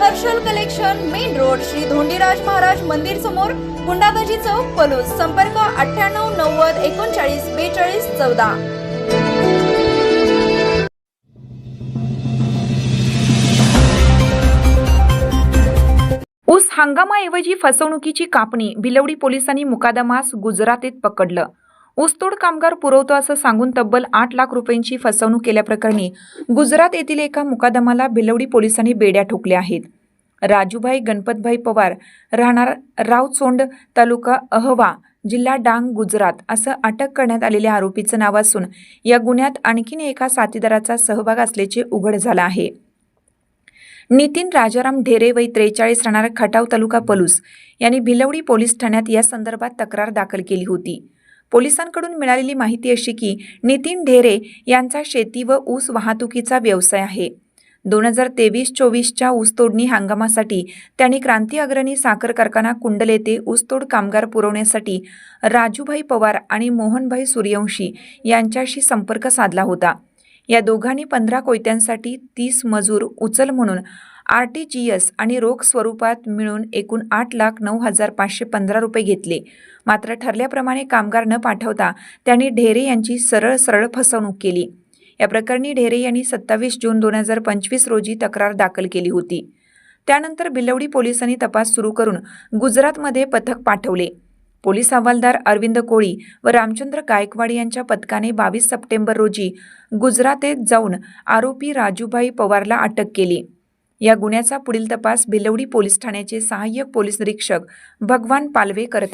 Harshal collection main road Shri Dhondiraj Maharaj मंदिर समोर गुंडाबाजी चौक पलूस. संपर्क अठ्ठ्याण्णव नव्वद एकोणचाळीस बेचाळीस चौदा. ऊस हंगामाऐवजी फसवणुकीची कापणी भिलवडी पोलिसांनी मुकादमास गुजरातीत पकडलं. ऊसतोड कामगार पुरवतो असं सांगून तब्बल आठ लाख रुपयांची फसवणूक केल्याप्रकरणी गुजरात येथील एका मुकादमाला भिलवडी पोलिसांनी बेड्या ठोकल्या आहेत. राजूभाई गणपतभाई पवार राहणार रावचोंड तालुका अहवा जिल्हा डांग गुजरात असं अटक करण्यात आलेल्या आरोपीचं नाव असून या गुन्ह्यात आणखीन एका साथीदाराचा सहभाग असल्याचे उघड झालं आहे. नितीन राजाराम ढेरे वय त्रेचाळीस राहणार खटाव तालुका पलूस यांनी भिलवडी पोलीस ठाण्यात या संदर्भात तक्रार दाखल केली होती. पोलिसांकडून मिळालेली माहिती अशी की नितीन ढेरे यांचा शेती व ऊस वाहतुकीचा व्यवसाय आहे. दोन हजार तेवीस चोवीसच्या ऊसतोडणी हंगामासाठी त्यांनी क्रांती अग्रणी साखर कारखाना कुंडल येथे ऊसतोड कामगार पुरवण्यासाठी राजूभाई पवार आणि मोहनभाई सूर्यवंशी यांच्याशी संपर्क साधला होता. या दोघांनी पंधरा कोयत्यांसाठी तीस मजूर उचल म्हणून आर टी जी एस आणि रोख स्वरूपात मिळून एकूण आठ लाख नऊ हजार पाचशे पंधरा रुपये घेतले. मात्र ठरल्याप्रमाणे कामगार न पाठवता त्यांनी ढेरे यांची सरळ सरळ फसवणूक केली. या प्रकरणी ढेरे यांनी सत्तावीस जून दोन हजार पंचवीस रोजी तक्रार दाखल केली होती. त्यानंतर बिलवडी पोलिसांनी तपास सुरू करून गुजरातमध्ये पथक पाठवले. पोलीस हवालदार अरविंद कोळी व रामचंद्र गायकवाड यांच्या पथकाने बावीस सप्टेंबर रोजी गुजरातेत जाऊन आरोपी राजूभाई पवारला अटक केली. या गुन्ह्याचा पुढील तपास भिलवडी पोलीस ठाण्याचे सहाय्यक पोलीस निरीक्षक भगवान पालवे करतात